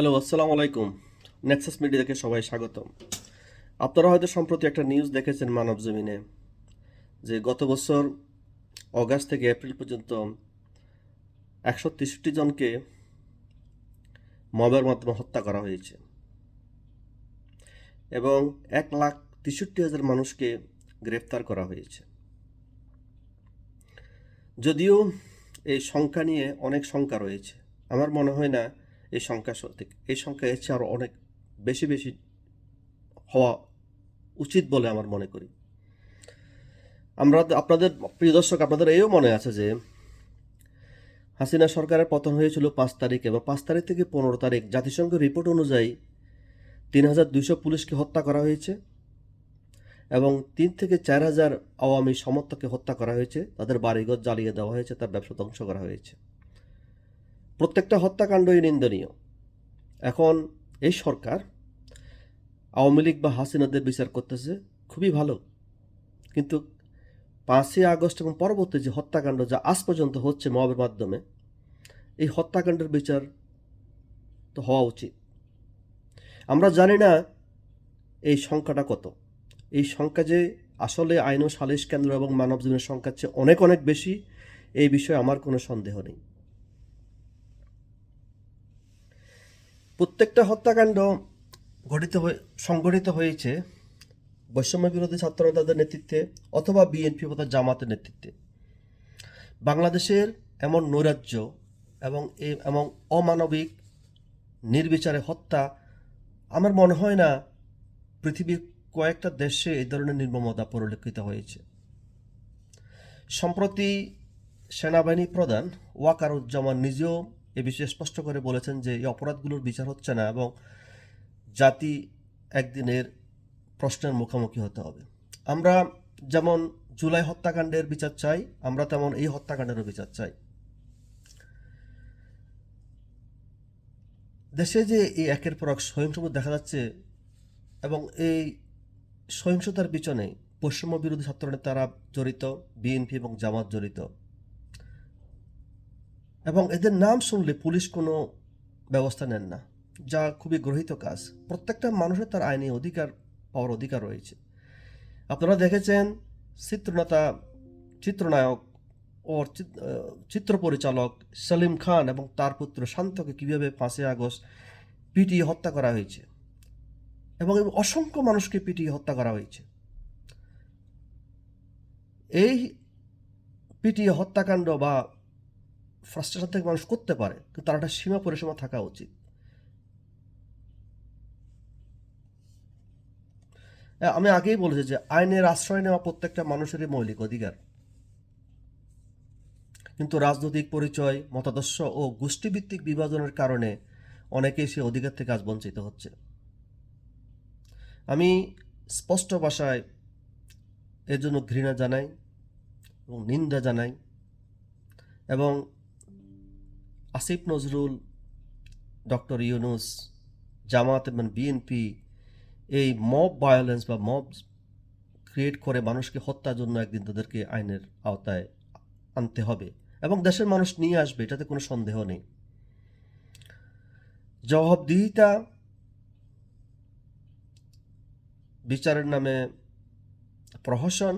Hello, আসসালামু আলাইকুম। Nexus মিডিয়াকে সবাই স্বাগতম। আপনারা হয়তো সম্প্রতি একটা নিউজ দেখেছেন মানব জমিনে, যে গত বছর অগাস্ট থেকে এপ্রিল পর্যন্ত একশো তেষট্টি জনকে মবের মাধ্যমে হত্যা করা হয়েছে এবং এক লাখ তেষট্টি হাজার মানুষকে গ্রেফতার করা হয়েছে। যদিও এই সংখ্যা নিয়ে অনেক শঙ্কা রয়েছে, আমার মনে হয় না এই সংখ্যা এই সংখ্যা এর চেয়ে আরও অনেক বেশি বেশি হওয়া উচিত বলে আমার মনে করি। আমরা আপনাদের প্রিয় দর্শক, আপনাদের এও মনে আছে যে, হাসিনা সরকারের পতন হয়েছিল পাঁচ তারিখ এবং পাঁচ তারিখ থেকে পনেরো তারিখ জাতিসংঘের রিপোর্ট অনুযায়ী তিন হাজার দুইশো পুলিশকে হত্যা করা হয়েছে এবং তিন থেকে চার হাজার আওয়ামী সমর্থককে হত্যা করা হয়েছে। তাদের বাড়িঘর জ্বালিয়ে দেওয়া হয়েছে, তার ব্যবসা ধ্বংস করা হয়েছে। প্রত্যেকটা হত্যাকাণ্ডই নিন্দনীয়। এখন এই সরকার আওয়ামী লীগ বা হাসিনাদের বিচার করতেছে, খুবই ভালো। কিন্তু পাঁচই আগস্ট এবং পরবর্তী যে হত্যাকাণ্ড যা আজ পর্যন্ত হচ্ছে মবের মাধ্যমে, এই হত্যাকাণ্ডের বিচার তো হওয়া উচিত। আমরা জানি না এই সংখ্যাটা কত। এই সংখ্যা যে আসলে আইন ও সালিশ কেন্দ্র এবং মানব জীবনের সংখ্যার চেয়ে অনেক অনেক বেশি, এই বিষয়ে আমার কোনো সন্দেহ নেই। প্রত্যেকটা হত্যাকাণ্ড ঘটিত হয়ে, সংগঠিত হয়েছে বৈষম্য বিরোধী ছাত্র নেতাদের নেতৃত্বে অথবা বিএনপি অথবা জামাতের নেতৃত্বে। বাংলাদেশের এমন নৈরাজ্য এবং এ- এবং অমানবিক নির্বিচারে হত্যা আমার মনে হয় না পৃথিবীর কয়েকটা দেশে এই ধরনের নির্মমতা পরিলক্ষিত হয়েছে। সম্প্রতি সেনাবাহিনী প্রধান ওয়াকারুজ্জামান নিজেও এ বিষয়ে স্পষ্ট করে বলেছেন যে এই অপরাধগুলোর বিচার হচ্ছে না এবং জাতি একদিনের প্রশ্নের মুখোমুখি হতে হবে। আমরা যেমন জুলাই হত্যাকাণ্ডের বিচার চাই, আমরা তেমন এই হত্যাকাণ্ডেরও বিচার চাই। দেশে যে এই একের পর এক সহিংসতা দেখা যাচ্ছে এবং এই সহিংসতার পিছনে পশ্চিম বিরোধী ছাত্রনেতারা জড়িত, বিএনপি এবং জামাত জড়িত এবং এদের নাম শুনলে পুলিশ কোনো ব্যবস্থা নেন না, যা খুবই গ্রহিত কাজ। প্রত্যেকটা মানুষের তার আইনি অধিকার, পাওয়ার অধিকার রয়েছে। আপনারা দেখেছেন চিত্রনাতা, চিত্রনায়ক ও চিত- চিত্র পরিচালক সেলিম খান এবং তার পুত্র শান্তকে কীভাবে পাঁচই আগস্ট পিটিয়ে হত্যা করা হয়েছে এবং অসংখ্য মানুষকে পিটিয়ে হত্যা করা হয়েছে। এই পিটিয়ে হত্যাকাণ্ড বা ফ্রাস্ট্রেশন থেকে মানুষ করতে পারে, কিন্তু তার একটা সীমা পরিসীমা থাকা উচিত। আমি আগেই বলেছি যে আইনের আশ্রয় নেওয়া প্রত্যেকটা মানুষেরই মৌলিক অধিকার। কিন্তু রাজনৈতিক পরিচয়, মতাদর্শ ও গোষ্ঠীভিত্তিক বিভাজনের কারণে অনেকেই সে অধিকার থেকে আজ বঞ্চিত হচ্ছে। আমি স্পষ্ট ভাষায় এর জন্য ঘৃণা জানাই এবং নিন্দা জানাই এবং আসিফ নজরুল, ডক্টর ইউনুস, জামাত এবং বিএনপি এই মব ভায়োলেন্স বা মব ক্রিয়েট করে মানুষকে হত্যার জন্য একদিন তাদেরকে আইনের আওতায় আনতে হবে এবং দেশের মানুষ নিয়ে আসবে, এটাতে কোনো সন্দেহ নেই। জবাবদিহিতা বিচারের নামে প্রহসন।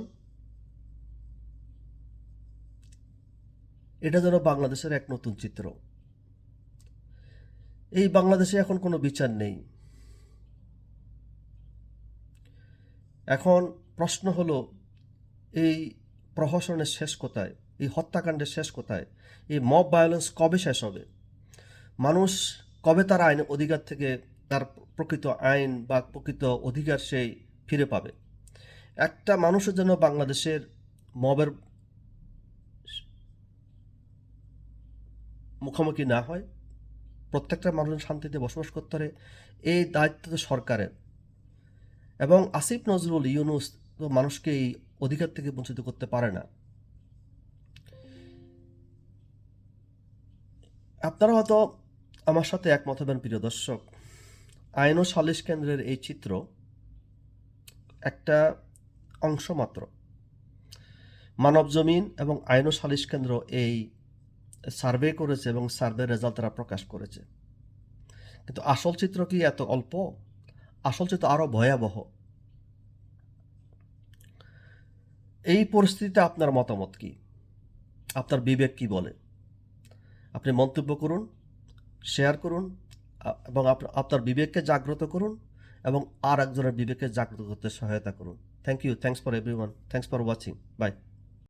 এটা যেন বাংলাদেশের এক নতুন চিত্র। এই বাংলাদেশে এখন কোনো বিচার নেই। এখন প্রশ্ন হলো, এই প্রহসনের শেষ কোথায়? এই হত্যাকাণ্ডের শেষ কোথায়? এই মব ভায়োলেন্স কবে শেষ হবে? মানুষ কবে তার আইন অধিকার থেকে তার প্রকৃত আইন বা প্রকৃত অধিকার সেই ফিরে পাবে? একটা মানুষের জন্য বাংলাদেশের মবের মুখোমুখি না হয় প্রত্যেকটা মানুষ শান্তিতে বসবাস করতে পারে, এই দায়িত্ব তো সরকারের। এবং আসিফ নজরুল ইউনুস তো মানুষকে এই অধিকার থেকে বঞ্চিত করতে পারে না। আপনারা হয়তো আমার সাথে একমত হবেন, প্রিয় দর্শক। আইন ও সালিশ কেন্দ্রের এই চিত্র একটা অংশ মাত্র। মানব জমিন এবং আইন ও সালিশ কেন্দ্র এই সার্ভে করেছে এবং সার্ভে রেজাল্ট তারা প্রকাশ করেছে। কিন্তু আসল চিত্র কি এত অল্প? আসল চিত্র আরও ভয়াবহ। এই পরিস্থিতিতে আপনার মতামত কি? আপনার বিবেক কি বলে? আপনি মন্তব্য করুন শেয়ার করুন, এবং আপনার বিবেককে জাগ্রত করুন এবং আর একজনের বিবেককে জাগ্রত করতে সহায়তা করুন। Thank you thanks for everyone thanks for watching bye